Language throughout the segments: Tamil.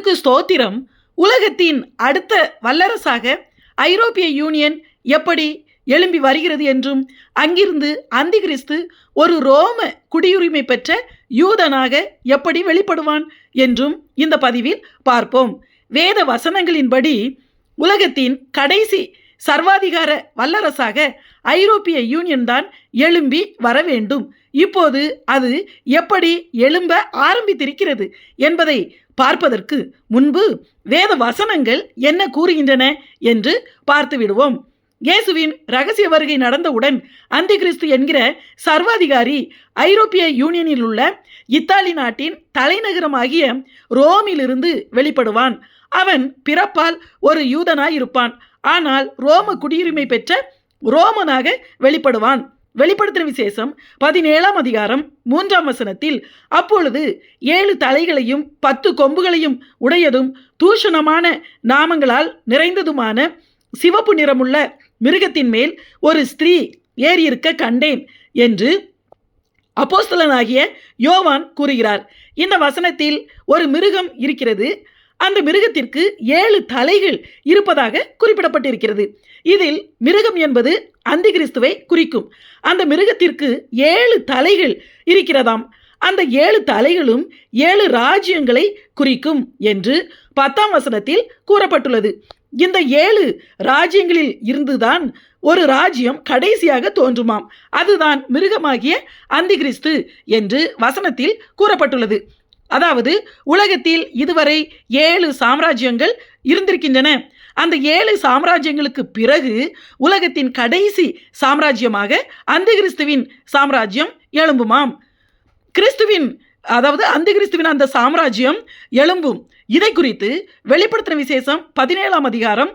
கர்த்தருக்கு ஸ்தோத்திரம். உலகத்தின் அடுத்த வல்லரசாக ஐரோப்பிய யூனியன் எப்படி எழும்பி வருகிறது என்றும் அங்கிருந்து அந்திகிறிஸ்து ஒரு ரோம குடியுரிமை பெற்ற யூதனாக எப்படி வெளிப்படுவான் என்றும் இந்த பதிவில் பார்ப்போம். வேத வசனங்களின்படி உலகத்தின் கடைசி சர்வாதிகார வல்லரசாக ஐரோப்பிய யூனியன் தான் எழும்பி வர வேண்டும். இப்போது அது எப்படி எழும்ப ஆரம்பித்திருக்கிறது என்பதை பார்ப்பதற்கு முன்பு வேத வசனங்கள் என்ன கூறுகின்றன என்று பார்த்து விடுவோம். இயேசுவின் ரகசிய வருகை நடந்தவுடன் அந்திகிறிஸ்து என்கிற சர்வாதிகாரி ஐரோப்பிய யூனியனில் உள்ள இத்தாலி நாட்டின் தலைநகரமாகிய ரோமிலிருந்து வெளிப்படுவான். அவன் பிறப்பால் ஒரு யூதனாய் இருப்பான் ஆனால் ரோம குடியுரிமை பெற்ற ரோமனாக வெளிப்படுவான். வெளிப்படுத்தின விசேஷம் பதினேழாம் அதிகாரம் மூன்றாம் வசனத்தில் அப்பொழுது ஏழு தலைகளையும் பத்து கொம்புகளையும் உடையதும் தூஷணமான நாமங்களால் நிறைந்ததுமான சிவப்பு நிறமுள்ள மிருகத்தின் மேல் ஒரு ஸ்திரீ ஏறியிருக்க கண்டேன் என்று அப்போஸ்தலனாகிய யோவான் கூறுகிறார். இந்த வசனத்தில் ஒரு மிருகம் இருக்கிறது. அந்த மிருகத்திற்கு ஏழு தலைகள் இருப்பதாக குறிப்பிடப்பட்டிருக்கிறது. இதில் மிருகம் என்பது அந்திகிறிஸ்துவை குறிக்கும். அந்த மிருகத்திற்கு ஏழு தலைகள் இருக்கிறதாம். அந்த ஏழு தலைகளும் ஏழு ராஜ்யங்களை குறிக்கும் என்று பத்தாம் வசனத்தில் கூறப்பட்டுள்ளது. இந்த ஏழு ராஜ்யங்களில் இருந்துதான் ஒரு ராஜ்யம் கடைசியாக தோன்றுமாம். அதுதான் மிருகமாகிய அந்திகிறிஸ்து என்று வசனத்தில் கூறப்பட்டுள்ளது. அதாவது உலகத்தில் இதுவரை ஏழு சாம்ராஜ்யங்கள் இருந்திருக்கின்றன. அந்த ஏழு சாம்ராஜ்யங்களுக்கு பிறகு உலகத்தின் கடைசி சாம்ராஜ்யமாக அந்த கிறிஸ்துவின் சாம்ராஜ்யம் எழும்புமாம். கிறிஸ்துவின் அதாவது அந்த கிறிஸ்துவின் அந்த சாம்ராஜ்யம் எழும்பும். இதை குறித்து வெளிப்படுத்தின விசேஷம் பதினேழாம் அதிகாரம்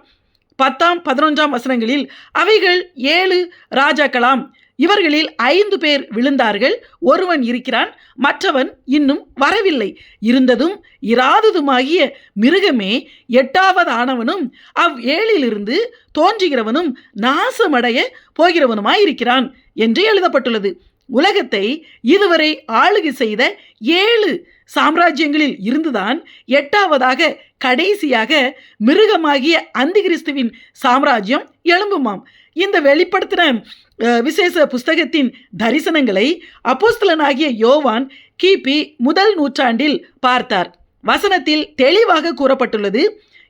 பத்தாம் பதினொன்றாம் வசனங்களில் அவைகள் ஏழு ராஜாக்களாம். இவர்களில் ஐந்து பேர் விழுந்தார்கள். ஒருவன் இருக்கிறான் மற்றவன் இன்னும் வரவில்லை. இருந்ததும் இராததுமாகிய மிருகமே எட்டாவது ஆனவனும் அவ் ஏழிலிருந்து தோன்றுகிறவனும் நாசமடைய போகிறவனுமாயிருக்கிறான் என்று எழுதப்பட்டுள்ளது. உலகத்தை இதுவரை ஆளுகை செய்த ஏழு சாம்ராஜ்யங்களில் இருந்துதான் எட்டாவதாக கடைசியாக மிருகமாகிய அந்திகிறிஸ்துவின் சாம்ராஜ்யம் எழும்புமாம். இந்த வெளிப்படுத்தின விசேஷ புஸ்தகத்தின் தரிசனங்களை அப்போஸ்தலனாகிய யோவான் கிபி முதல் நூற்றாண்டில் பார்த்தார். வசனத்தில் தெளிவாக கூறப்பட்டுள்ளது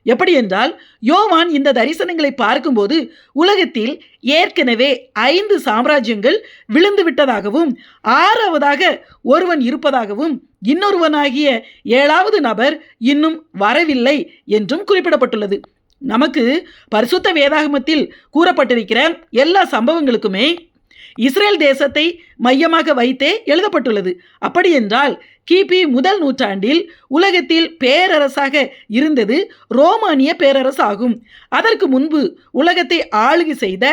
எப்படி என்றால் யோவான் இந்த தரிசனங்களை பார்க்கும்போது உலகத்தில் ஏற்கனவே ஐந்து சாம்ராஜ்யங்கள் விழுந்து விட்டதாகவும் ஆறாவதாக ஒருவன் இருப்பதாகவும் இன்னொருவனாகிய ஏழாவது நபர் இன்னும் வரவில்லை என்றும் குறிப்பிடப்பட்டுள்ளது. நமக்கு பரிசுத்த வேதாகமத்தில் கூறப்பட்டிருக்கிற எல்லா சம்பவங்களுக்குமே இஸ்ரேல் தேசத்தை மையமாக வைத்தே எழுதப்பட்டுள்ளது. அப்படி என்றால் கிபி முதல் நூற்றாண்டில் உலகத்தில் பேரரசாக இருந்தது ரோமானிய பேரரசு ஆகும். அதற்கு முன்பு உலகத்தை ஆளுகை செய்த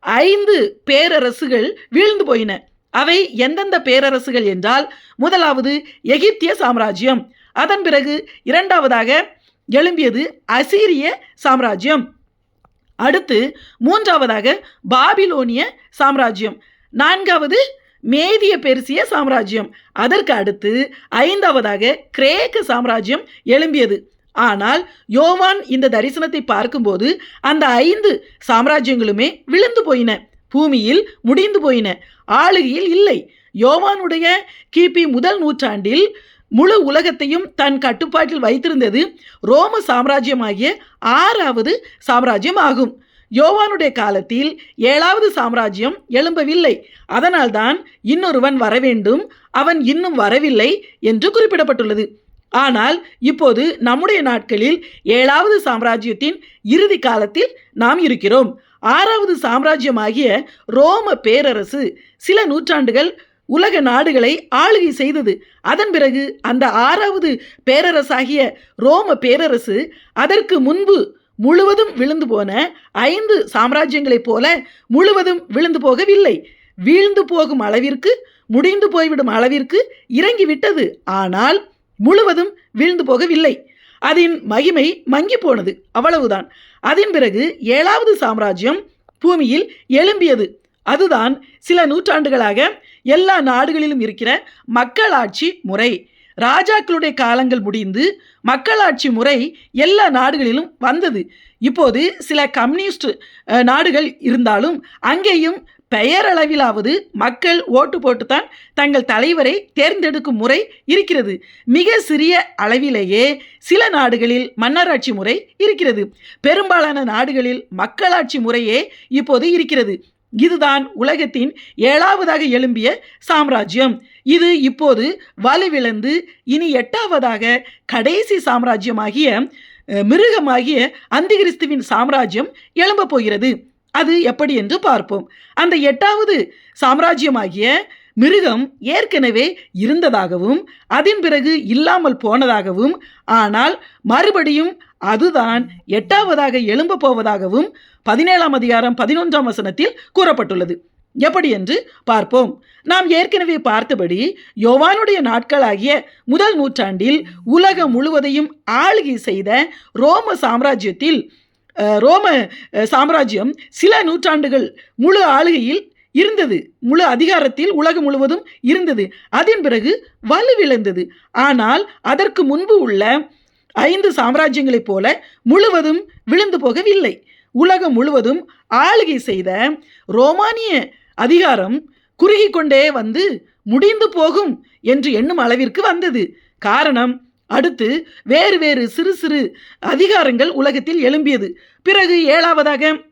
ஐந்து பேரரசுகள் வீழ்ந்து போயின. அவை எந்தெந்த பேரரசுகள் என்றால் முதலாவது எகிப்திய சாம்ராஜ்யம் அதன் பிறகு இரண்டாவதாக எழும்பியது அசீரிய சாம்ராஜ்யம். அடுத்து மூன்றாவதாக பாபிலோனிய சாம்ராஜ்யம். நான்காவது மேதிய பெருசிய சாம்ராஜ்யம். அதற்கு அடுத்து ஐந்தாவதாக கிரேக்க சாம்ராஜ்யம் எழும்பியது. ஆனால் யோவான் இந்த தரிசனத்தை பார்க்கும்போது அந்த ஐந்து சாம்ராஜ்யங்களுமே விழுந்து போயின. பூமியில் முடிந்து போயின. ஆளுகையில் இல்லை. யோவானுடைய கிபி முதல் நூற்றாண்டில் முழு உலகத்தையும் தன் கட்டுப்பாட்டில் வைத்திருந்தது ரோம சாம்ராஜ்யமாகிய ஆறாவது சாம்ராஜ்யம் ஆகும். யோவானுடைய காலத்தில் ஏழாவது சாம்ராஜ்யம் எழும்பவில்லை. அதனால்தான் இன்னொருவன் வரவேண்டும் அவன் இன்னும் வரவில்லை என்று குறிப்பிடப்பட்டுள்ளது. ஆனால் இப்போது நம்முடைய நாட்களில் ஏழாவது சாம்ராஜ்யத்தின் இறுதி காலத்தில் நாம் இருக்கிறோம். ஆறாவது சாம்ராஜ்யமாகிய ரோம பேரரசு சில நூற்றாண்டுகள் உலக நாடுகளை ஆளுகை செய்தது. அதன் பிறகு அந்த ஆறாவது பேரரசாகிய ரோம பேரரசு அதற்கு முன்பு முழுவதும் விழுந்து போன ஐந்து சாம்ராஜ்யங்களைப் போல முழுவதும் விழுந்து போகவில்லை. வீழ்ந்து போகும் அளவிற்கு முடிந்து போய்விடும் அளவிற்கு இறங்கிவிட்டது. ஆனால் முழுவதும் வீழ்ந்து போகவில்லை. அதன் மகிமை மங்கி போனது. அவ்வளவுதான். அதன் பிறகு ஏழாவது சாம்ராஜ்யம் பூமியில் எழும்பியது. அதுதான் சில நூற்றாண்டுகளாக எல்லா நாடுகளிலும் இருக்கிற மக்களாட்சி முறை. ராஜாக்களுடைய காலங்கள் முடிந்து மக்களாட்சி முறை எல்லா நாடுகளிலும் வந்தது. இப்போது சில கம்யூனிஸ்ட் நாடுகள் இருந்தாலும் அங்கேயும் பெயரளவிலாவது மக்கள் ஓட்டு போட்டுத்தான் தங்கள் தலைவரை தேர்ந்தெடுக்கும் முறை இருக்கிறது. மிக சிறிய அளவிலேயே சில நாடுகளில் மன்னராட்சி முறை இருக்கிறது. பெரும்பாலான நாடுகளில் மக்களாட்சி முறையே இப்போது இருக்கிறது. இதுதான் உலகத்தின் ஏழாவதாக எழும்பிய சாம்ராஜ்யம். இது இப்போது வலுவிழந்து இனி எட்டாவதாக கடைசி சாம்ராஜ்யமாகிய மிருகமாகிய அந்திகிறிஸ்துவின் சாம்ராஜ்யம் எழும்ப போகிறது. அது எப்படி என்று பார்ப்போம். அந்த எட்டாவது சாம்ராஜ்யமாகிய மிருகம் ஏற்கனவே இருந்ததாகவும் அதன் பிறகு இல்லாமல் போனதாகவும் ஆனால் மறுபடியும் அதுதான் எட்டாவதாக எழும்ப போவதாகவும் பதினேழாம் அதிகாரம் பதினொன்றாம் வசனத்தில் கூறப்பட்டுள்ளது. எப்படி என்று பார்ப்போம். நாம் ஏற்கனவே பார்த்தபடி யோவானுடைய நாட்களாகிய முதல் நூற்றாண்டில் உலகம் முழுவதையும் ஆளுகை செய்த ரோம சாம்ராஜ்யத்தில் ரோம சாம்ராஜ்யம் சில நூற்றாண்டுகள் முழு ஆளுகையில் இருந்தது. முழு அதிகாரத்தில் உலகம் முழுவதும் இருந்தது. அதன் பிறகு வலுவிழந்தது. ஆனால் அதற்கு முன்பு உள்ள ஐந்து சாம்ராஜ்யங்களைப் போல முழுவதும் விழுந்து போகவில்லை. உலகம் முழுவதும் ஆளுகை செய்த ரோமானிய அதிகாரம் குறுகி கொண்டே வந்து முடிந்து போகும் என்று எண்ணும் அளவிற்கு வந்தது. காரணம் அடுத்து வேறு வேறு சிறு சிறு அதிகாரங்கள் உலகத்தில் எழும்பியது. பிறகு ஏழாவதாக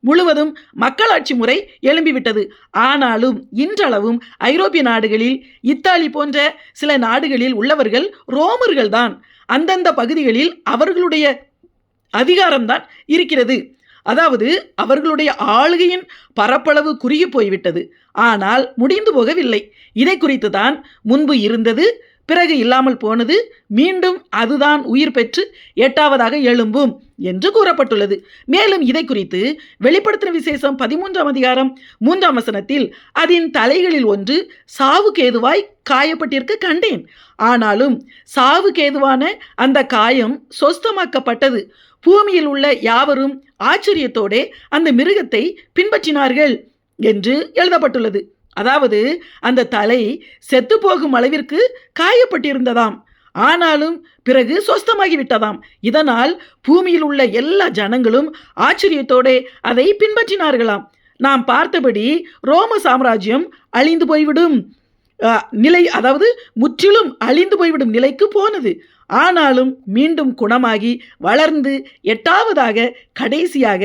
முழுவதும் மக்களாட்சி முறை எழும்பிவிட்டது. ஆனாலும் இன்றளவும் ஐரோப்பிய நாடுகளில் இத்தாலி போன்ற சில நாடுகளில் உள்ளவர்கள் ரோமர்கள்தான். அந்தந்த பகுதிகளில் அவர்களுடைய அதிகாரம்தான் இருக்கிறது. அதாவது அவர்களுடைய ஆளுகையின் பரப்பளவு குறுகி போய்விட்டது. ஆனால் முடிந்து போகவில்லை. இதை குறித்து தான் முன்பு இருந்தது பிறகு இல்லாமல் போனது மீண்டும் அதுதான் உயிர் பெற்று எட்டாவதாக எழும்பும் என்று கூறப்பட்டுள்ளது. மேலும் இதை குறித்து வெளிப்படுத்தின விசேஷம் பதிமூன்றாம் அதிகாரம் மூன்றாம் வசனத்தில் அதன் தலைகளில் ஒன்று சாவு கேதுவாய் காயப்பட்டிருக்க கண்டேன். ஆனாலும் சாவு கேதுவான அந்த காயம் சொஸ்தமாக்கப்பட்டது. பூமியில் உள்ள யாவரும் ஆச்சரியத்தோடே அந்த மிருகத்தை பின்பற்றினார்கள் என்று எழுதப்பட்டுள்ளது. அதாவது அந்த தலை செத்து போகும் அளவிற்கு காயப்பட்டிருந்ததாம். ஆனாலும் பிறகு சொஸ்தமாகி விட்டதாம் இதனால் பூமியில் உள்ள எல்லா ஜனங்களும் ஆச்சரியத்தோடே அதை பின்பற்றினார்களாம். நாம் பார்த்தபடி ரோம சாம்ராஜ்யம் அழிந்து போய்விடும். நிலை அதாவது முற்றிலும் அழிந்து போய்விடும் நிலைக்கு போனது. ஆனாலும் மீண்டும் குணமாகி வளர்ந்து எட்டாவதாக கடைசியாக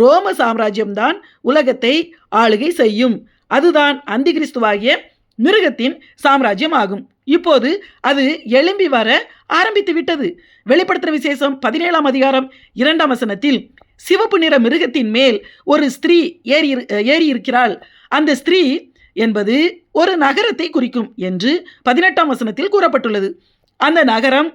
ரோம சாம்ராஜ்யம்தான் உலகத்தை ஆளுகை செய்யும். அதுதான் அந்திகிறிஸ்துவாகிய மிருகத்தின் சாம்ராஜ்யம் ஆகும் இப்போது அது எழும்பி வர ஆரம்பித்து விட்டது. வெளிப்படுத்துகிற விசேஷம் பதினேழாம் அதிகாரம் இரண்டாம் வசனத்தில் சிவப்பு நிற மிருகத்தின் மேல் ஒரு ஸ்திரீ ஏறி ஏறி இருக்கிறாள். அந்த ஸ்திரீ என்பது ஒரு நகரத்தை குறிக்கும் என்று பதினெட்டாம் வசனத்தில் கூறப்பட்டுள்ளது. அந்த நகரம்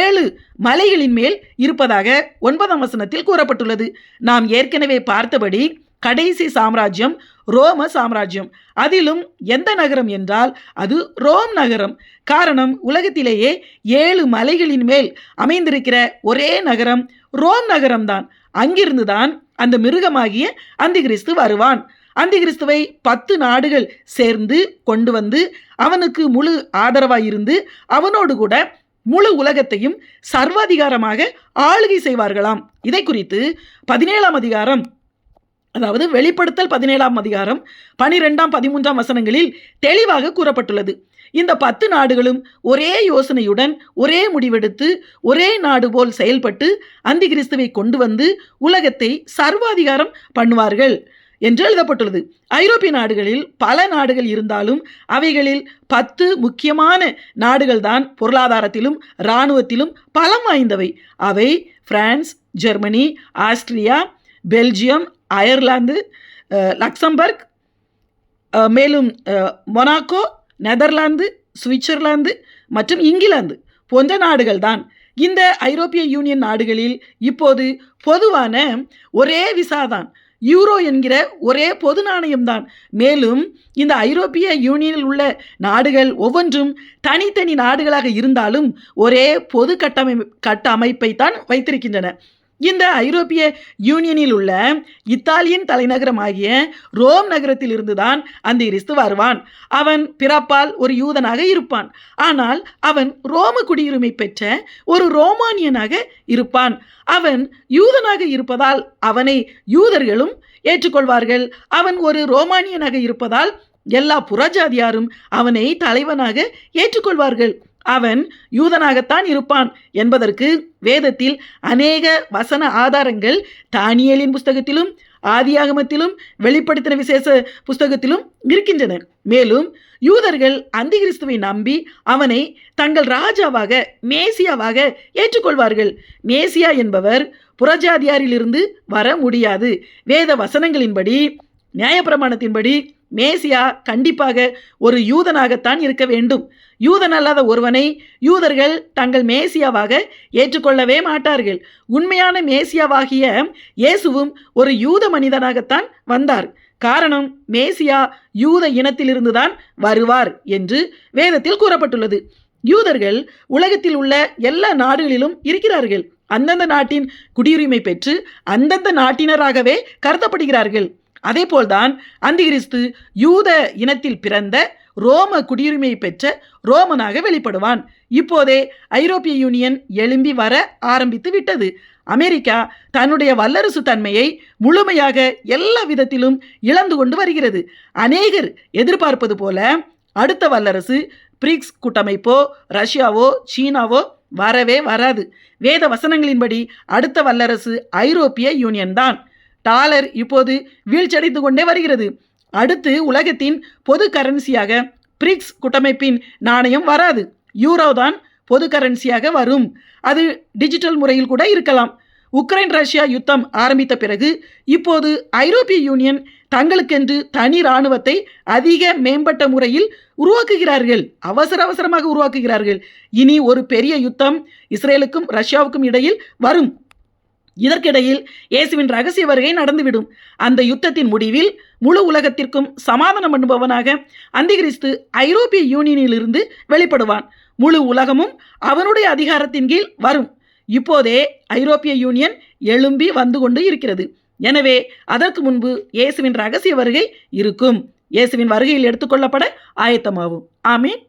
ஏழு மலைகளின் மேல் இருப்பதாக ஒன்பதாம் வசனத்தில் கூறப்பட்டுள்ளது. நாம் ஏற்கனவே பார்த்தபடி கடைசி சாம்ராஜ்யம் ரோம சாம்ராஜ்யம். அதிலும் எந்த நகரம் என்றால் அது ரோம் நகரம். காரணம் உலகத்திலேயே ஏழு மலைகளின் மேல் அமைந்திருக்கிற ஒரே நகரம் ரோம் நகரம்தான். அங்கிருந்துதான் அந்த மிருகமாகிய அந்திகிறிஸ்து வருவான். அந்திகிறிஸ்துவை பத்து நாடுகள் சேர்ந்து கொண்டு வந்து அவனுக்கு முழு ஆதரவாக இருந்து அவனோடு கூட முழு உலகத்தையும் சர்வாதிகாரமாக ஆளுகை செய்வார்களாம். இதை குறித்து பதினேழாம் அதிகாரம் அதாவது வெளிப்படுத்தல் பதினேழாம் அதிகாரம் பனிரெண்டாம் பதிமூன்றாம் வசனங்களில் தெளிவாக கூறப்பட்டுள்ளது. இந்த பத்து நாடுகளும் ஒரே யோசனையுடன் ஒரே முடிவெடுத்து ஒரே நாடு போல் செயல்பட்டு அந்தி கிறிஸ்துவை கொண்டு வந்து உலகத்தை சர்வாதிகாரம் பண்ணுவார்கள் என்று எழுதப்பட்டுள்ளது. ஐரோப்பிய நாடுகளில் பல நாடுகள் இருந்தாலும் அவைகளில் பத்து முக்கியமான நாடுகள்தான் பொருளாதாரத்திலும் இராணுவத்திலும் பலம் வாய்ந்தவை. அவை France Germany Austria Belgium Ireland Luxembourg மேலும் மொனாக்கோ நெதர்லாந்து சுவிட்சர்லாந்து மற்றும் இங்கிலாந்து போன்ற நாடுகள் தான். இந்த ஐரோப்பிய யூனியன் நாடுகளில் இப்போது பொதுவான ஒரே விசா தான். யூரோ என்கிற ஒரே பொது நாணயம்தான் மேலும் இந்த ஐரோப்பிய யூனியனில் உள்ள நாடுகள் ஒவ்வொன்றும் தனித்தனி நாடுகளாக இருந்தாலும் ஒரே பொது கட்டமை கட்டமைப்பை தான் வைத்திருக்கின்றன. இந்த ஐரோப்பிய யூனியனில் உள்ள இத்தாலியின் தலைநகரமாகிய ரோம் நகரத்தில் இருந்துதான் அந்த கிறிஸ்து வருவான். அவன் பிறப்பால் ஒரு யூதனாக இருப்பான். ஆனால் அவன் ரோம குடியுரிமை பெற்ற ஒரு ரோமானியனாக இருப்பான். அவன் யூதனாக இருப்பதால் அவனை யூதர்களும் ஏற்றுக்கொள்வார்கள். அவன் ஒரு ரோமானியனாக இருப்பதால் எல்லா புறஜாதியாரும் அவனை தலைவனாக ஏற்றுக்கொள்வார்கள். அவன் யூதனாகத்தான் இருப்பான் என்பதற்கு வேதத்தில் அநேக வசன ஆதாரங்கள் தானியலின் புஸ்தகத்திலும் ஆதியாகமத்திலும் வெளிப்படுத்தின விசேஷ புஸ்தகத்திலும் இருக்கின்றன. மேலும் யூதர்கள் அந்திகிறிஸ்துவை நம்பி அவனை தங்கள் ராஜாவாக மேசியாவாக ஏற்றுக்கொள்வார்கள். மேசியா என்பவர் புறஜாதியாரிலிருந்து வர முடியாது. வேத வசனங்களின்படி நியாயப்பிரமாணத்தின்படி மேசியா கண்டிப்பாக ஒரு யூதனாகத்தான் இருக்க வேண்டும். யூதன் அல்லாத ஒருவனை யூதர்கள் தங்கள் மேசியாவாக ஏற்றுக்கொள்ளவே மாட்டார்கள். உண்மையான மேசியாவாகிய இயேசுவும் ஒரு யூத மனிதனாகத்தான் வந்தார். காரணம் மேசியா யூத இனத்திலிருந்துதான் வருவார் என்று வேதத்தில் கூறப்பட்டுள்ளது. யூதர்கள் உலகத்தில் உள்ள எல்லா நாடுகளிலும் இருக்கிறார்கள். அந்தந்த நாட்டின் குடியுரிமை பெற்று அந்தந்த நாட்டினராகவே கருதப்படுகிறார்கள். அதேபோல்தான் அந்திகிறிஸ்து யூத இனத்தில் பிறந்த ரோம குடியுரிமை பெற்ற ரோமனாக வெளிப்படுவான். இப்போதே ஐரோப்பிய யூனியன் எழும்பி வர ஆரம்பித்து விட்டது. அமெரிக்கா தன்னுடைய வல்லரசு தன்மையை முழுமையாக எல்லா விதத்திலும் இழந்து கொண்டு வருகிறது. அநேகர் எதிர்பார்ப்பது போல அடுத்த வல்லரசு பிரிக்ஸ் கூட்டமைப்போ ரஷ்யாவோ சீனாவோ வரவே வராது. வேத வசனங்களின்படி அடுத்த வல்லரசு ஐரோப்பிய யூனியன் தான் டாலர் இப்போது வீழ்ச்சியடைந்து கொண்டே வருகிறது. அடுத்து உலகத்தின் பொது கரன்சியாக பிரிக்ஸ் கூட்டமைப்பின் நாணயம் வராது. யூரோ தான் பொது கரன்சியாக வரும். அது டிஜிட்டல் முறையில் கூட இருக்கலாம். உக்ரைன் ரஷ்யா யுத்தம் ஆரம்பித்த பிறகு இப்போது ஐரோப்பிய யூனியன் தங்களுக்கென்று தனி இராணுவத்தை அதிக மேம்பட்ட முறையில் உருவாக்குகிறார்கள். அவசர அவசரமாக உருவாக்குகிறார்கள். இனி ஒரு பெரிய யுத்தம் இஸ்ரேலுக்கும் ரஷ்யாவுக்கும் இடையில் வரும். இதற்கிடையில் இயேசுவின் ரகசிய வருகை நடந்துவிடும். அந்த யுத்தத்தின் முடிவில் முழு உலகத்திற்கும் சமாதானம் பண்ணுபவனாக அந்திகிறிஸ்து ஐரோப்பிய யூனியனிலிருந்து வெளிப்படுவான். முழு உலகமும் அவனுடைய அதிகாரத்தின் கீழ் வரும். இப்போதே ஐரோப்பிய யூனியன் எழும்பி வந்து கொண்டு இருக்கிறது. எனவே அதற்கு முன்பு இயேசுவின் ரகசிய வருகை இருக்கும். இயேசுவின் வருகையில் எடுத்துக்கொள்ளப்பட ஆயத்தமாகும் ஆமீன்.